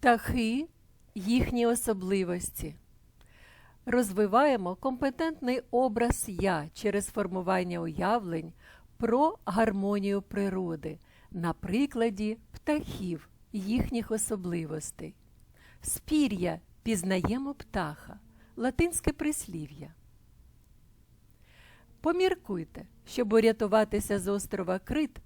Птахи, їхні особливості. Розвиваємо компетентний образ я через формування уявлень про гармонію природи на прикладі птахів, їхніх особливостей. Спір'я пізнаємо птаха, латинське прислів'я. Поміркуйте, щоб урятуватися з острова Крит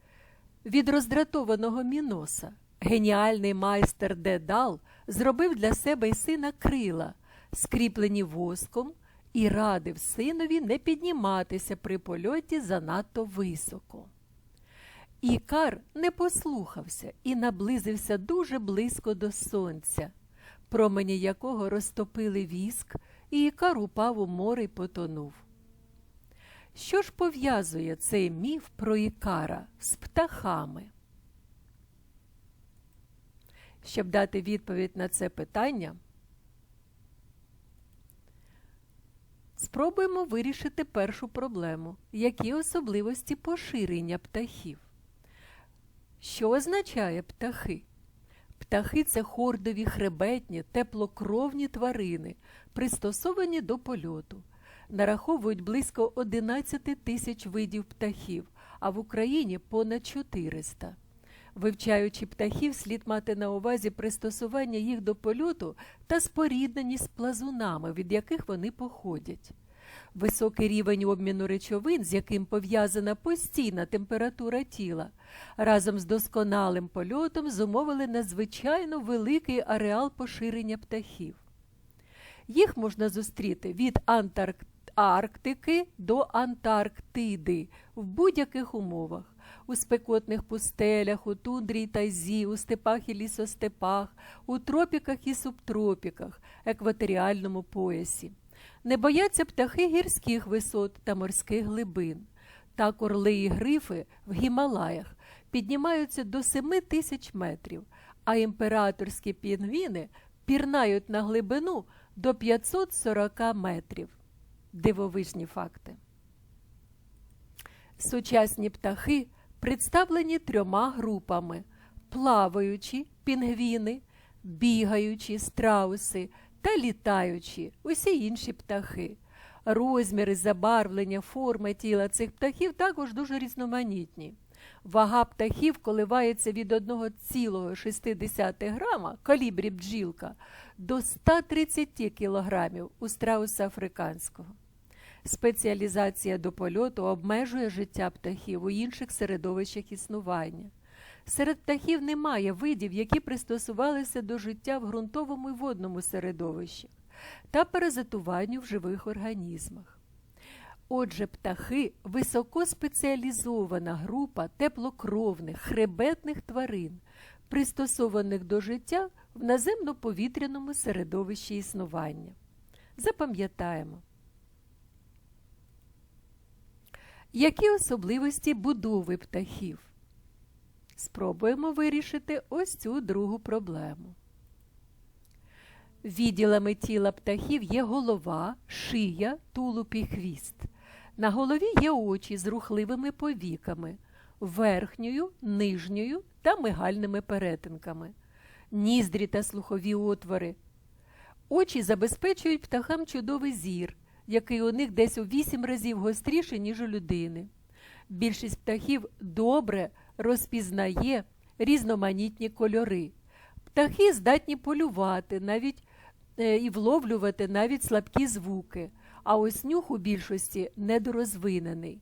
від роздратованого Міноса. Геніальний майстер Дедал зробив для себе й сина крила, скріплені воском, і радив синові не підніматися при польоті занадто високо. Ікар не послухався і наблизився дуже близько до сонця, промені якого розтопили віск, і Ікар упав у море й потонув. Що ж пов'язує цей міф про Ікара з птахами? Щоб дати відповідь на це питання, спробуємо вирішити першу проблему, які особливості поширення птахів. Що означає птахи? Птахи це хордові хребетні, теплокровні тварини, пристосовані до польоту. Нараховують близько 11 тисяч видів птахів, а в Україні понад 400. Вивчаючи птахів, слід мати на увазі пристосування їх до польоту та спорідненість з плазунами, від яких вони походять. Високий рівень обміну речовин, з яким пов'язана постійна температура тіла, разом з досконалим польотом зумовили надзвичайно великий ареал поширення птахів. Їх можна зустріти від Антарктики до Антарктиди в будь-яких умовах у спекотних пустелях, у тундрі й тайзі, у степах і лісостепах, у тропіках і субтропіках, екваторіальному поясі. Не бояться птахи гірських висот та морських глибин. Так орли і грифи в Гімалаях піднімаються до 7 тисяч метрів, а імператорські пінгвіни пірнають на глибину до 540 метрів. Дивовижні факти. Сучасні птахи представлені трьома групами: плаваючі пінгвіни, бігаючі страуси та літаючі усі інші птахи. Розміри, забарвлення, форми тіла цих птахів також дуже різноманітні. Вага птахів коливається від 1,6 грама калібрі бджілка до 130 кілограмів у страуса африканського. Спеціалізація до польоту обмежує життя птахів у інших середовищах існування. Серед птахів немає видів, які пристосувалися до життя в ґрунтовому і водному середовищах та паразитуванню в живих організмах. Отже, птахи високоспеціалізована група теплокровних, хребетних тварин, пристосованих до життя в наземно-повітряному середовищі існування. Запам'ятаємо. Які особливості будови птахів? Спробуємо вирішити ось цю другу проблему. Відділами тіла птахів є голова, шия, тулуб і хвіст. На голові є очі з рухливими повіками, верхньою, нижньою та мигальними перетинками, ніздрі та слухові отвори. Очі забезпечують птахам чудовий зір, який у них десь у вісім разів гостріший, ніж у людини. Більшість птахів добре розпізнає різноманітні кольори. Птахи здатні полювати навіть е, і вловлювати навіть слабкі звуки, а ось нюх у більшості недорозвинений.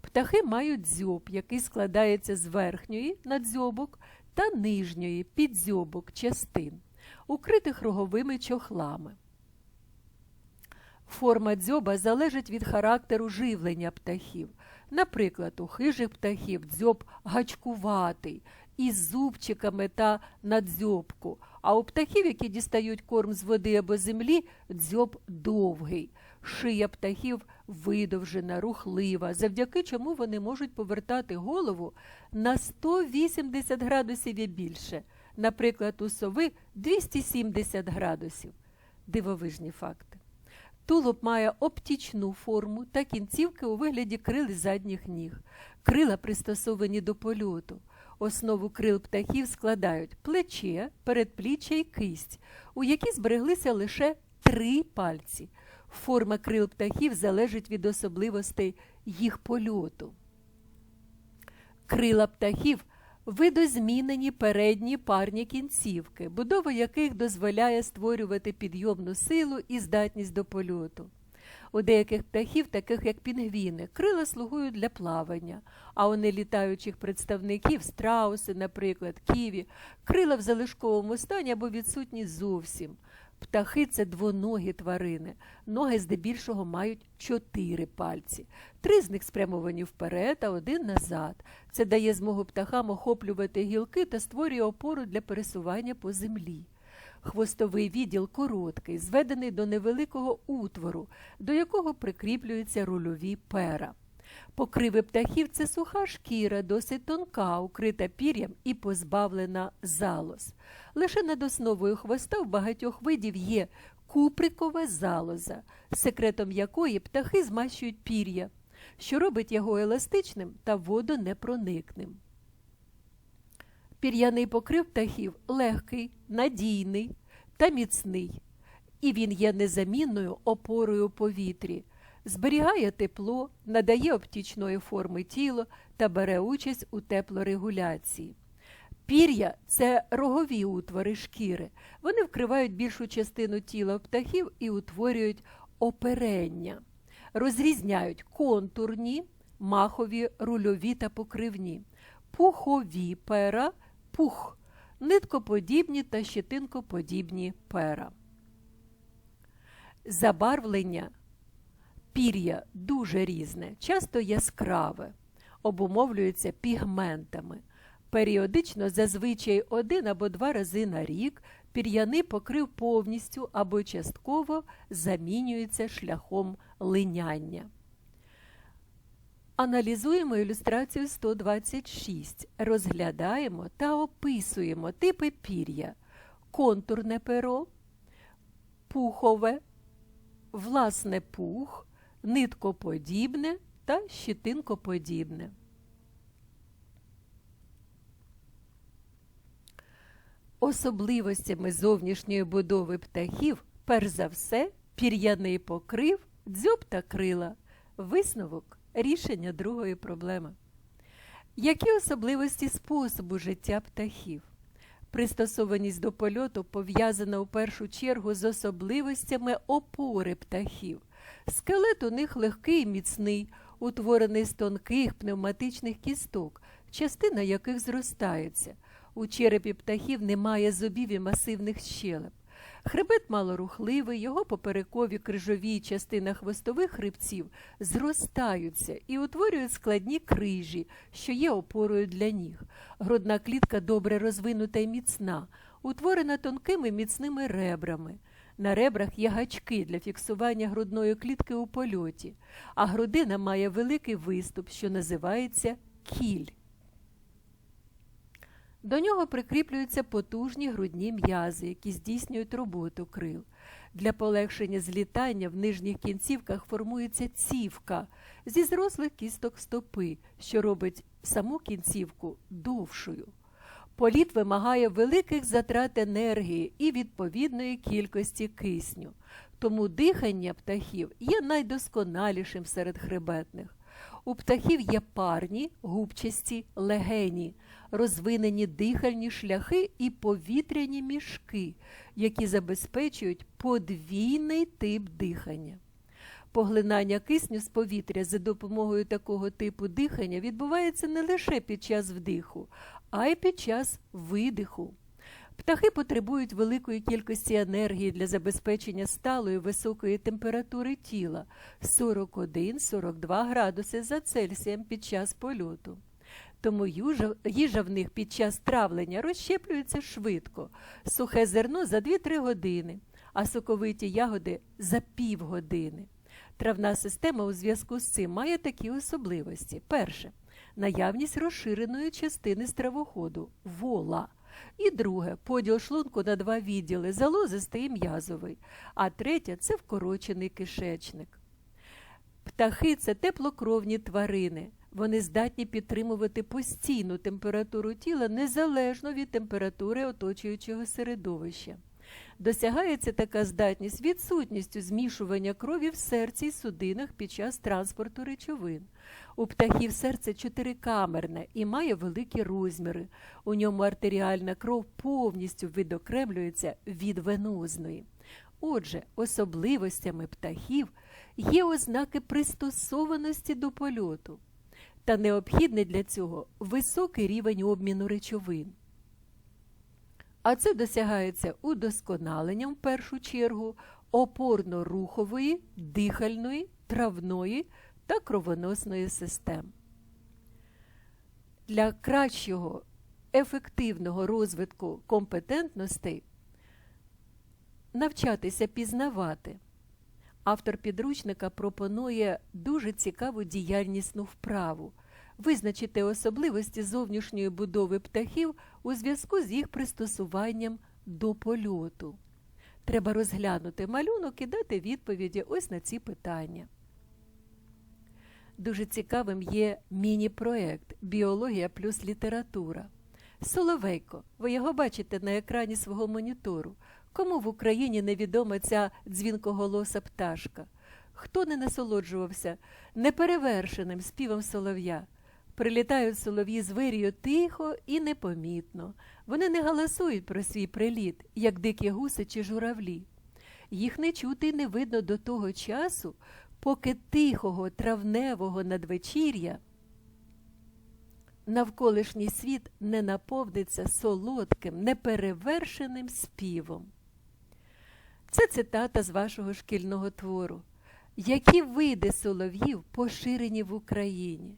Птахи мають дзьоб, який складається з верхньої надзьобок та нижньої підзьобок частин, укритих роговими чохлами. Форма дзьоба залежить від характеру живлення птахів. Наприклад, у хижих птахів дзьоб гачкуватий, із зубчиками та надзьобку, а у птахів, які дістають корм з води або землі, дзьоб довгий. Шия птахів видовжена, рухлива, завдяки чому вони можуть повертати голову на 180 градусів і більше. Наприклад, у сови 270 градусів. Дивовижні факти. Тулуб має оптічну форму та кінцівки у вигляді крил задніх ніг. Крила пристосовані до польоту. Основу крил птахів складають плече, передпліччя і кисть, у які збереглися лише три пальці. Форма крил птахів залежить від особливостей їх польоту. Крила птахів видозмінені передні парні кінцівки, будова яких дозволяє створювати підйомну силу і здатність до польоту. У деяких птахів, таких як пінгвіни, крила слугують для плавання, а у нелітаючих представників страуси, наприклад, ківі, крила в залишковому стані або відсутні зовсім. Птахи це двоногі тварини. Ноги здебільшого мають чотири пальці. Три з них спрямовані вперед, а один назад. Це дає змогу птахам охоплювати гілки та створює опору для пересування по землі. Хвостовий відділ короткий, зведений до невеликого утвору, до якого прикріплюються рульові пера. Покриви птахів це суха шкіра, досить тонка, укрита пір'ям і позбавлена залоз. Лише над основою хвоста в багатьох видів є куприкова залоза, секретом якої птахи змащують пір'я, що робить його еластичним та водонепроникним. Пір'яний покрив птахів легкий, надійний та міцний, і він є незамінною опорою повітрі, зберігає тепло, надає оптічної форми тіло та бере участь у теплорегуляції. Пір'я це рогові утвори шкіри. Вони вкривають більшу частину тіла птахів і утворюють оперення, розрізняють контурні, махові, рульові та покривні, пухові пера, пух, ниткоподібні та щетинкоподібні пера. Забарвлення пір'я дуже різне, часто яскраве, обумовлюється пігментами. Періодично, зазвичай один або два рази на рік, пір'яний покрив повністю або частково замінюється шляхом линяння. Аналізуємо ілюстрацію 126. Розглядаємо та описуємо типи пір'я, контурне перо, пухове, власне пух, ниткоподібне та щитинкоподібне. Особливостями зовнішньої будови птахів, перш за все, пір'яний покрив, дзьоб та крила, висновок рішення другої проблеми. Які особливості способу життя птахів? Пристосованість до польоту пов'язана у першу чергу з особливостями опори птахів. Скелет у них легкий і міцний, утворений з тонких пневматичних кісток, частина яких зростається. У черепі птахів немає зубів і масивних щелеп. Хребет малорухливий, його поперекові крижові частина хвостових хребців зростаються і утворюють складні крижі, що є опорою для ніг. Грудна клітка добре розвинута і міцна, утворена тонкими міцними ребрами. На ребрах є гачки для фіксування грудної клітки у польоті, а грудина має великий виступ, що називається кіль. До нього прикріплюються потужні грудні м'язи, які здійснюють роботу крил. Для полегшення злітання в нижніх кінцівках формується цівка зі зрослих кісток стопи, що робить саму кінцівку довшою. Політ вимагає великих затрат енергії і відповідної кількості кисню, тому дихання птахів є найдосконалішим серед хребетних. У птахів є парні, губчасті, легені, розвинені дихальні шляхи і повітряні мішки, які забезпечують подвійний тип дихання. Поглинання кисню з повітря за допомогою такого типу дихання відбувається не лише під час вдиху, а й під час видиху. Птахи потребують великої кількості енергії для забезпечення сталої високої температури тіла 41-42 градуси за Цельсієм під час польоту. Тому їжа, в них під час травлення розщеплюється швидко, сухе зерно за 2-3 години, а соковиті ягоди за півгодини. Травна система у зв'язку з цим має такі особливості. Перше наявність розширеної частини стравоходу вола. І друге поділ шлунку на два відділи залозистий і м'язовий, а третє це вкорочений кишечник. Птахи це теплокровні тварини. Вони здатні підтримувати постійну температуру тіла незалежно від температури оточуючого середовища. Досягається така здатність відсутністю змішування крові в серці й судинах під час транспорту речовин. У птахів серце чотирикамерне і має великі розміри. У ньому артеріальна кров повністю відокремлюється від венозної. Отже, особливостями птахів є ознаки пристосованості до польоту та необхідний для цього високий рівень обміну речовин. А це досягається удосконаленням в першу чергу опорно-рухової, дихальної, травної та кровоносної систем. Для кращого ефективного розвитку компетентностей навчатися пізнавати. Автор підручника пропонує дуже цікаву діяльнісну вправу визначити особливості зовнішньої будови птахів у зв'язку з їх пристосуванням до польоту. Треба розглянути малюнок і дати відповіді ось на ці питання. Дуже цікавим є міні-проект Біологія плюс література. Соловейко, ви його бачите на екрані свого монітору. Кому в Україні невідома ця дзвінкоголоса пташка? Хто не насолоджувався неперевершеним співом солов'я? Прилітають солов'ї з тихо і непомітно. Вони не галасують про свій приліт, як дикі гуси чи журавлі. Їх не чути і не видно до того часу, поки тихого травневого надвечір'я навколишній світ не наповниться солодким, неперевершеним співом. Це цитата з вашого шкільного твору. Які види солов'їв поширені в Україні?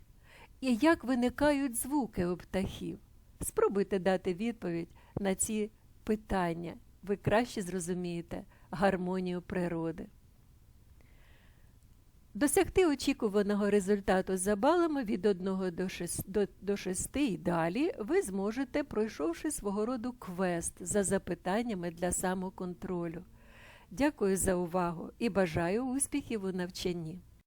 І як виникають звуки у птахів? Спробуйте дати відповідь на ці питання. Ви краще зрозумієте гармонію природи. Досягти очікуваного результату за балами від 1 до 6, до, до 6 і далі ви зможете, пройшовши свого роду квест за запитаннями для самоконтролю. Дякую за увагу і бажаю успіхів у навчанні.